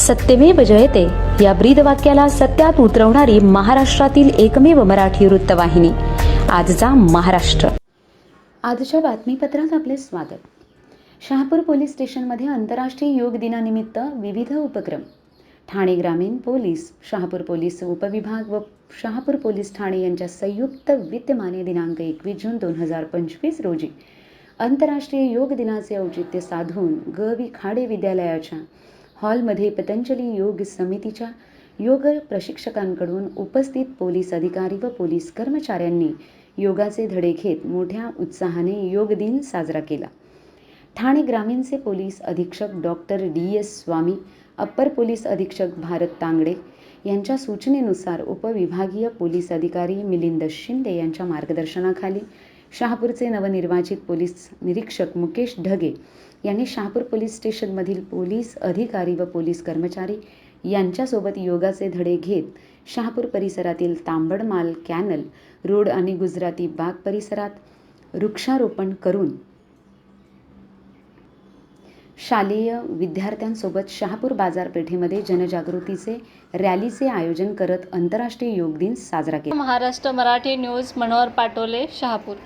सत्यमेव जयते. या ब्रीद वाक्याला सत्यात उतरवणारी महाराष्ट्रातील एकमेव मराठी वृत्तवाहिनी. आजचा महाराष्ट्र. आजच्या बातमीपत्रात आपले स्वागत. शहापूर पोलीस स्टेशनमध्ये आंतरराष्ट्रीय योग दिनानिमित्त विविध उपक्रम. ठाणे ग्रामीण पोलीस शहापूर पोलीस उपविभाग व शहापूर पोलीस ठाणे यांच्या संयुक्त विद्यमाने दिनांक एकवीस जून दोन हजार पंचवीस रोजी आंतरराष्ट्रीय योग दिनाचे औचित्य साधून ग वि खाडे विद्यालयाच्या हॉलमध्ये पतंजली योग समितीच्या योग प्रशिक्षकांकडून उपस्थित पोलीस अधिकारी व पोलीस कर्मचाऱ्यांनी योगाचे धडे घेत मोठ्या उत्साहाने योग दिन साजरा केला. ठाणे ग्रामीणचे पोलीस अधीक्षक doctor D S Swami upper police अधीक्षक भारत तांगडे यांच्या सूचनेनुसार उपविभागीय पोलीस अधिकारी मिलिंद शिंदे यांच्या मार्गदर्शनाखाली शहापूरचे नवनिर्वाचित पोलीस निरीक्षक मुकेश ढगे यांनी शहापूर पोलीस स्टेशनमधील पोलीस अधिकारी व पोलीस कर्मचारी यांच्यासोबत योगाचे धडे घेत शहापूर परिसरातील तांबडमाल कॅनल रोड आणि गुजराती बाग परिसरात वृक्षारोपण करून शालेय विद्यार्थ्यांसोबत शहापूर बाजारपेठेमध्ये जनजागृतीचे रॅलीचे आयोजन करत आंतरराष्ट्रीय योग दिन साजरा केला. महाराष्ट्र मराठी न्यूज मनोहर पाटोले शहापूर.